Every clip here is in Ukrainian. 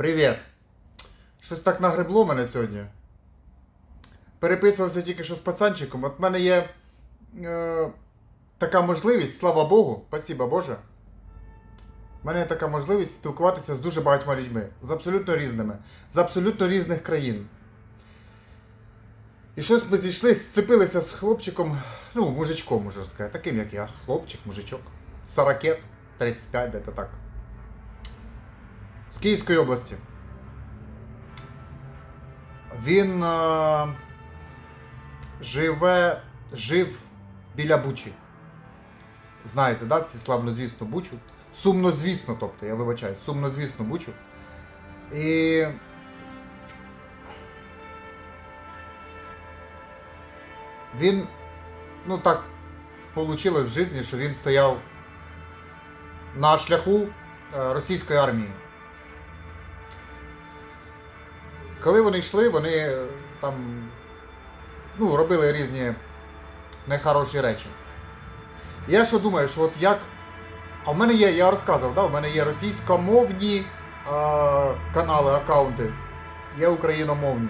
Привіт. Щось так нагребло мене сьогодні. Переписувався тільки що з пацанчиком. От в мене є е, така можливість, слава Богу, спасіба Боже. У мене є така можливість спілкуватися з дуже багатьма людьми, з абсолютно різними, з абсолютно різних країн. І щось ми зійшли, сцепилися з хлопчиком, ну, мужичком, можна сказати, таким як я. Хлопчик, мужичок. Саракет, 35, де-то так. З Київської області. Він е, живе, жив біля Бучі. Знаєте, да, всі славнозвісну Бучу. Сумнозвісно, тобто, я вибачаю, сумнозвісну Бучу. І. Він, ну так вийшло в житті, що він стояв на шляху е, російської армії. Коли вони йшли, вони е, там ну, робили різні нехороші речі. Я що думаю, що от як. А в мене є, я розказував, да, в мене є російськомовні е, канали, аккаунти, є україномовні.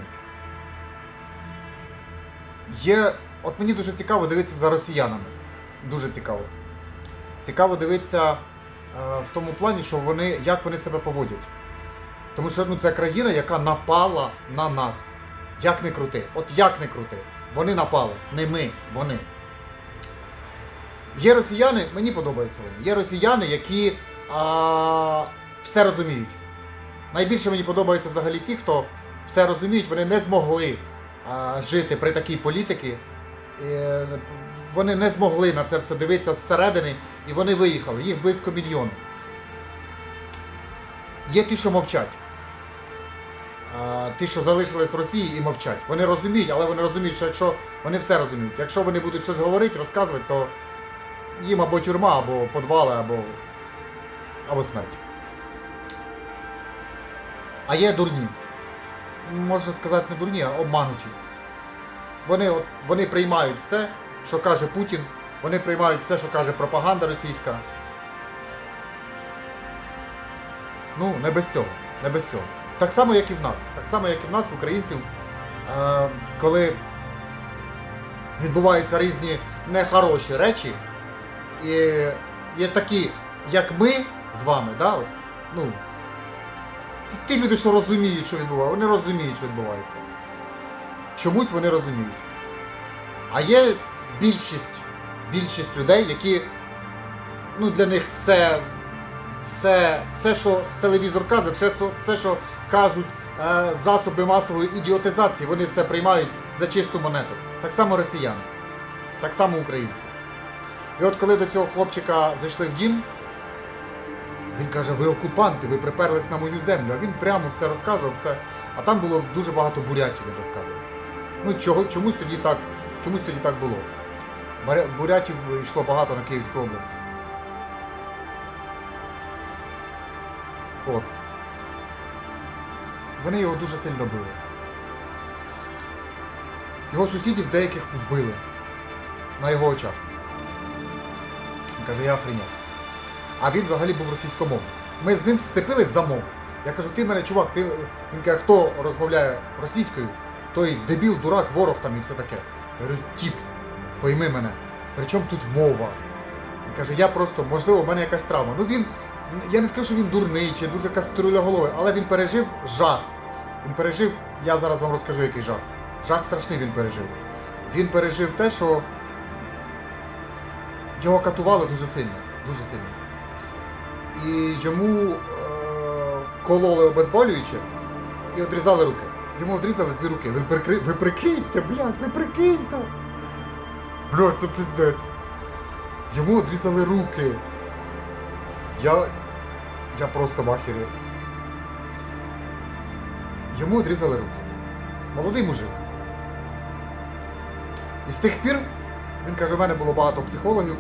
Є. От мені дуже цікаво дивитися за росіянами. Дуже цікаво. Цікаво дивитися е, в тому плані, що вони, як вони себе поводять. Тому що ну, це країна, яка напала на нас. Як не крути. От як не крути. Вони напали. Не ми, вони. Є росіяни, мені подобаються вони. Є росіяни, які а, все розуміють. Найбільше мені подобаються взагалі ті, хто все розуміють, вони не змогли а, жити при такій політиці. Е, Вони не змогли на це все дивитися зсередини, і вони виїхали. Їх близько мільйону. Є ті, що мовчать. Ті, що залишились в Росії і мовчать. Вони розуміють, але вони розуміють, що якщо вони все розуміють. Якщо вони будуть щось говорити, розказувати, то їм або тюрма, або подвали, або. або смерть. А є дурні. Можна сказати, не дурні, а обмануті. Вони, от, вони приймають все, що каже Путін, вони приймають все, що каже пропаганда російська. Ну, не без цього. Не без цього. Так само, як і в нас. Так само, як і в нас, в українців, е, коли відбуваються різні нехороші речі, і є такі, як ми з вами, да? ну, ті люди, що розуміють, що відбувається, вони розуміють, що відбувається. Чомусь вони розуміють. А є більшість, більшість людей, які ну, для них все, все, все, що телевізор каже, все, все що кажуть е, засоби масової ідіотизації, вони все приймають за чисту монету. Так само росіяни, так само українці. І от коли до цього хлопчика зайшли в дім, він каже, ви окупанти, ви приперлись на мою землю. А він прямо все розказував, все. А там було дуже багато бурятів, він розказував. Ну чого, чомусь тоді так, чомусь тоді так було. Бурятів йшло багато на Київську область. От. Вони його дуже сильно били. Його сусідів деяких вбили. На його очах. Він каже, я охреняв. А він взагалі був російськомовний. Ми з ним сцепились за мову. Я кажу, ти мене, чувак, ти. Він каже, хто розмовляє російською, той дебіл, дурак, ворог там і все таке. Я говорю, тіп, пойми мене. Причому тут мова? Він каже, я просто, можливо, в мене якась травма. Ну він, я не скажу, що він дурний чи дуже кастрюляголовий, але він пережив жах. Він пережив, я зараз вам розкажу, який жах. Жах страшний він пережив. Він пережив те, що його катували дуже сильно. Дуже сильно. І йому е- кололи обезболююче і одрізали руки. Йому одрізали дві руки. Ви, прикри... ви прикиньте, блядь, ви прикиньте. Блядь, це пиздець. Йому одрізали руки. Я. Я просто в ахері. Йому одрізали руки. Молодий мужик. І з тих пір, він каже, у мене було багато психологів,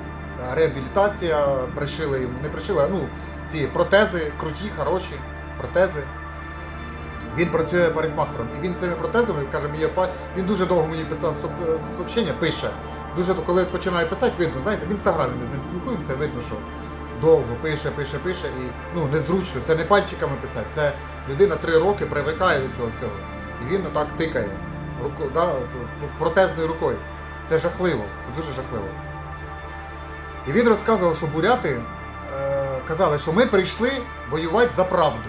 е, реабілітація, пришили йому, не пришили, а ну, ці протези, круті, хороші протези. Він працює парикмахером. І він цими протезами, каже, мені, він дуже довго мені писав сообщення, пише. Дуже коли починає писати, видно, знаєте, в інстаграмі ми з ним спілкуємося, видно, що довго пише, пише, пише, і ну незручно, це не пальчиками писати, це людина три роки привикає до цього всього. І він отак тикає руко, да, протезною рукою. Це жахливо, це дуже жахливо. І він розказував, що буряти е, казали, що ми прийшли воювати за правду.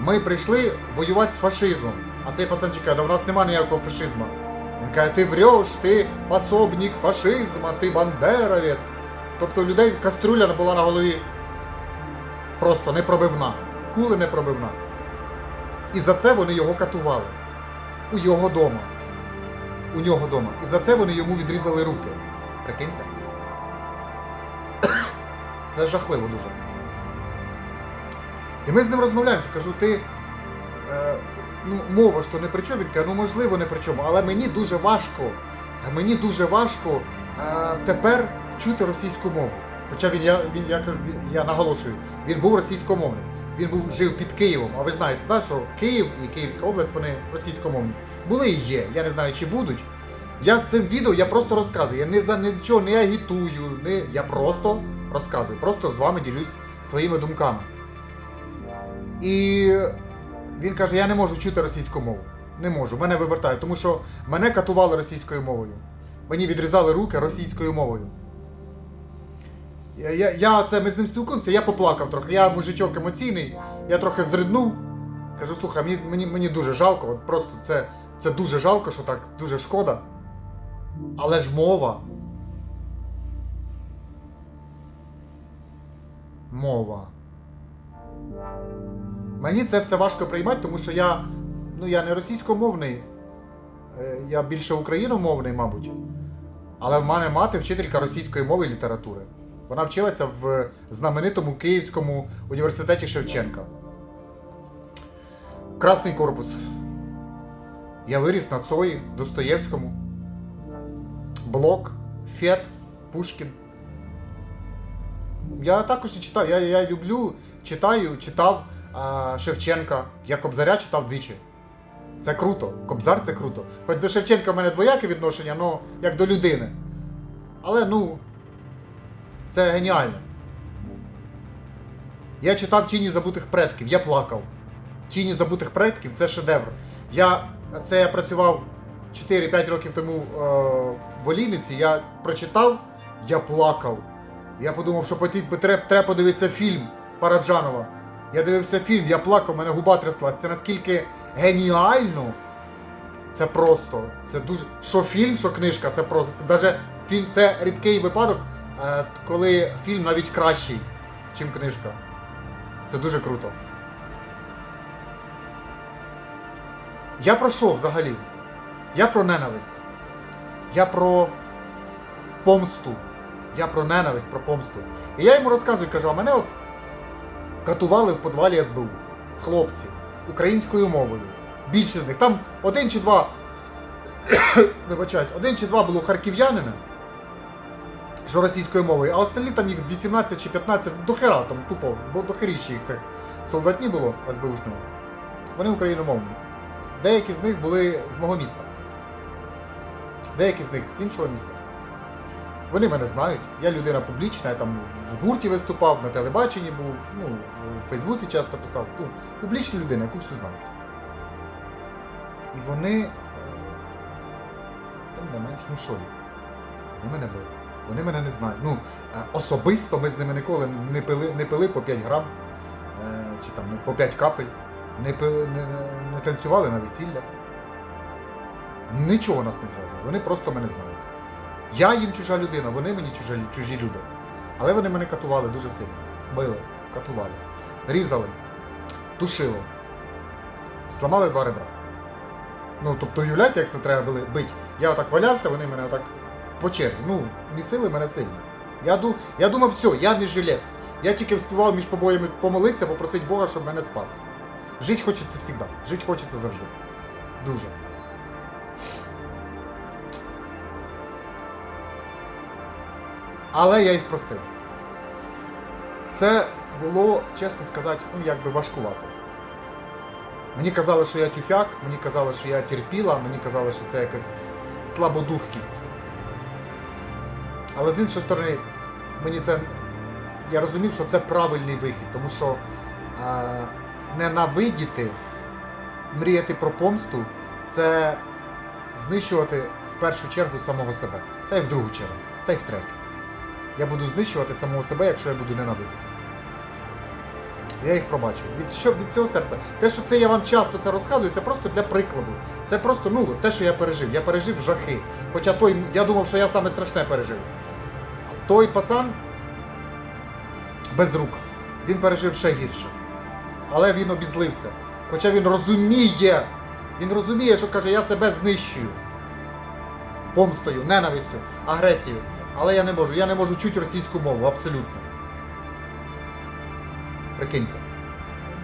Ми прийшли воювати з фашизмом. А цей пацанчик каже, да в нас нема ніякого фашизму. Він каже, ти врешь, ти пособник фашизму, ти бандеровець. Тобто у людей каструля була на голові просто непробивна. Кули непробивна. І за це вони його катували. У його дома. У нього дома. І за це вони йому відрізали руки. Прикиньте? Це жахливо дуже. І ми з ним розмовляємо, кажу, ти. Е, ну, мова ж то не при чому. Він каже, ну можливо, не при чому, але мені дуже важко. Мені дуже важко е, тепер чути російську мову. Хоча він, я, він, я, він- я наголошую, він був російськомовний. Він був жив під Києвом. А ви знаєте, да, що Київ і Київська область вони російськомовні. Були і є. Я не знаю, чи будуть. Я цим відео я просто розказую. Я не за нічого не агітую, не, я просто розказую. Просто з вами ділюсь своїми думками. І він каже: я не можу чути російську мову. Не можу, мене вивертають, тому що мене катували російською мовою. Мені відрізали руки російською мовою. Я, я, я це ми з ним спілкуємося, я поплакав трохи. Я мужичок емоційний, я трохи взриднув. Кажу, слухай, мені, мені, мені дуже жалко, от просто це, це дуже жалко, що так дуже шкода. Але ж мова. Мова. Мені це все важко приймати, тому що я, ну, я не російськомовний, е, я більше україномовний, мабуть. Але в мене мати вчителька російської мови і літератури. Вона вчилася в знаменитому Київському університеті Шевченка. Красний корпус. Я виріс на Цої, Достоєвському. Блок, Фет, Пушкін. Я також і читав. Я, я люблю, читаю, читав а, Шевченка. Я Кобзаря читав двічі. Це круто. Кобзар це круто. Хоч до Шевченка в мене двояке відношення, але як до людини. Але ну. Це геніально. Я читав Тіні забутих предків, я плакав. Тіні забутих предків це шедевр. Я, це я працював 4-5 років тому е, в Олійниці, я прочитав, я плакав. Я подумав, що треба, подивитися фільм Параджанова. Я дивився фільм, я плакав, мене губа тряслась. Це наскільки геніально. Це просто. Це дуже. Що фільм, що книжка, це просто. Даже фільм, це рідкий випадок, коли фільм навіть кращий, ніж книжка. Це дуже круто. Я про що взагалі? Я про ненависть. Я про помсту. Я про ненависть, про помсту. І я йому розказую, кажу, а мене от катували в подвалі СБУ. Хлопці, українською мовою. Більшість з них. Там один чи два. Вибачаюсь, один чи два було харків'янина, що російською мовою, а остальні там їх 18 чи 15, до хера там тупо, бо до херіщі їх цих солдатні було СБУшного. Вони україномовні. Деякі з них були з мого міста. Деякі з них з іншого міста. Вони мене знають. Я людина публічна, я там в гурті виступав, на телебаченні був, ну, в Фейсбуці часто писав. Ну, публічна людина, яку всі знають. І вони. е, Тим не менш, ну що? Вони мене били. Вони мене не знають. Ну, е, особисто ми з ними ніколи не пили, не пили по 5 грам, е, чи там по 5 капель, не, пили, не- не танцювали на весіллях. Нічого нас не зв'язує. Вони просто мене знають. Я їм чужа людина, вони мені чужі, чужі люди. Але вони мене катували дуже сильно. Били, катували, різали, тушили, зламали два ребра. Ну, тобто, уявляєте, як це треба було бити? Я отак валявся, вони мене отак по черзі. Ну, місили мене сильно. Я, ду, я думав, все, я не жилець. Я тільки вспівав між побоями помолитися, попросити Бога, щоб мене спас. Жить хочеться завжди. Жить хочеться завжди. Дуже. Але я їх простив. Це було, чесно сказати, ну якби важкувато. Мені казали, що я тюфяк, мені казали, що я терпіла, мені казали, що це якась слабодухкість. Але з іншої сторони, мені це я розумів, що це правильний вихід, тому що е, ненавидіти, мріяти про помсту це знищувати в першу чергу самого себе, та й в другу чергу, та й в третю. Я буду знищувати самого себе, якщо я буду ненавидіти. Я їх пробачив. Від, що, від цього серця. Те, що це я вам часто це розказую, це просто для прикладу. Це просто ну, те, що я пережив. Я пережив жахи. Хоча той, я думав, що я саме страшне пережив. Той пацан без рук. Він пережив ще гірше. Але він обізлився. Хоча він розуміє, він розуміє, що каже, я себе знищую. Помстою, ненавистю, агресією. Але я не можу. Я не можу чути російську мову, абсолютно. Прикиньте.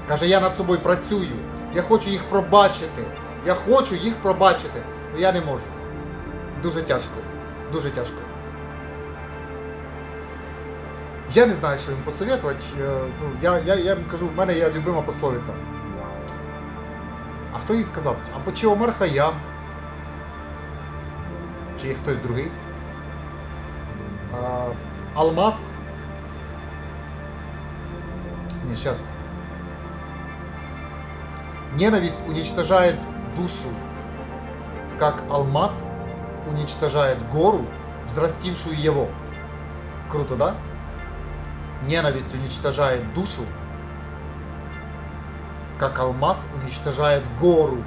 Каже, я над собою працюю. Я хочу їх пробачити. Я хочу їх пробачити. але я не можу. Дуже тяжко. Дуже тяжко. Я не знаю, що їм посоветувати. Е, Ну, я, я, я їм кажу, в мене є любима пословиця. А хто їй сказав? Або чи Омар Хаям? Чи хтось другий? А, Алмаз? Не, сейчас. Ненависть уничтожает душу, как алмаз уничтожает гору, взрастившую его. Круто, да? Ненависть уничтожает душу, как алмаз уничтожает гору,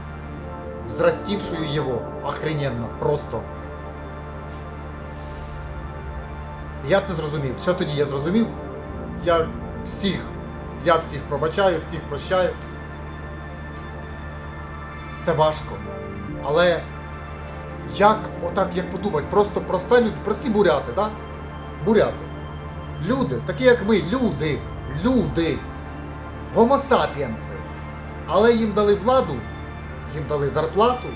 взрастившую его. Охрененно, просто. Я це зрозумів. Що тоді я зрозумів? Я всіх, я всіх пробачаю, всіх прощаю. Це важко. Але як отак як подумати, просто проста люд, прості буряти, да? Буряти. Люди, такі як ми, люди, люди, гомосапіенси. Але їм дали владу, їм дали зарплату,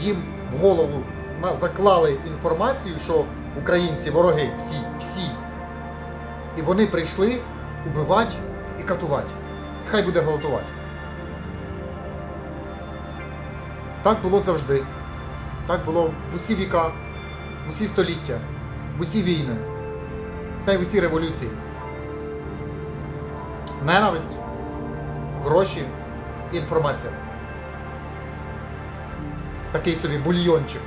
їм в голову заклали інформацію, що українці вороги, всі, всі. І вони прийшли убивати і катувати. Хай буде гвалтувати. Так було завжди. Так було в усі віка, в усі століття, в усі війни, та й в усі революції. Ненависть, гроші, інформація. Такий собі бульйончик.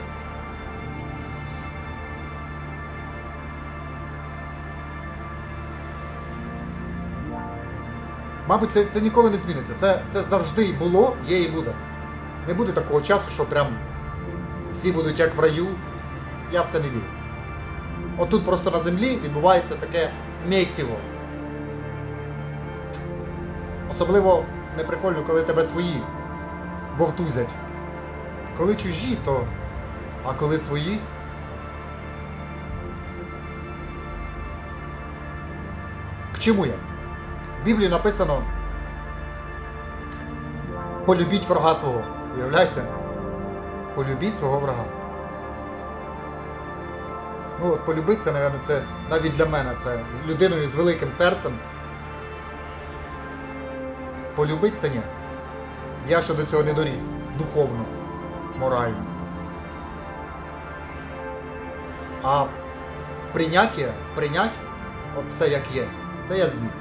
Мабуть, це, це ніколи не зміниться. Це, це завжди і було, є і буде. Не буде такого часу, що прям всі будуть як в раю. Я в це не вірю. Отут просто на землі відбувається таке місіво. Особливо неприкольно, коли тебе свої вовтузять. Коли чужі, то. А коли свої. К чому я? В Біблії написано полюбіть врага свого. Уявляєте? Полюбіть свого врага. Ну, от полюбити це, напевно, це навіть для мене, це з людиною з великим серцем. Полюбити це ні. Я ще до цього не доріс. Духовно, морально. А прийняття, прийнять, от все як є, це я зміг.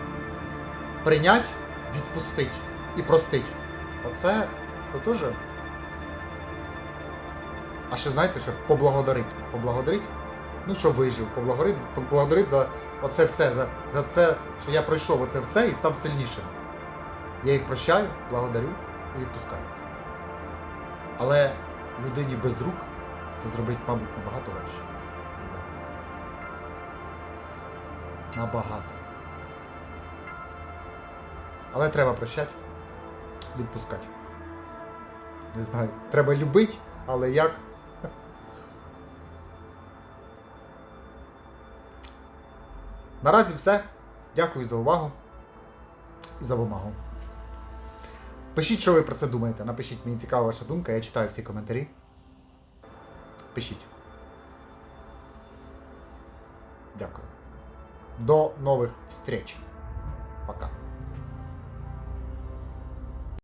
Прийнять, відпустить і простить. Оце це теж. А ще знаєте, що поблагодарить. Поблагодарить, ну що вижив, поблагодарить, поблагодарить за оце все, за, за це, що я пройшов оце все і став сильнішим. Я їх прощаю, благодарю і відпускаю. Але людині без рук це зробить, мабуть, набагато важче. Набагато. Але треба прощати, відпускати. Не знаю. Треба любити, але як? Наразі все. Дякую за увагу і за вимогу. Пишіть, що ви про це думаєте. Напишіть, мені цікава ваша думка, я читаю всі коментарі. Пишіть. Дякую. До нових встреч. Пока.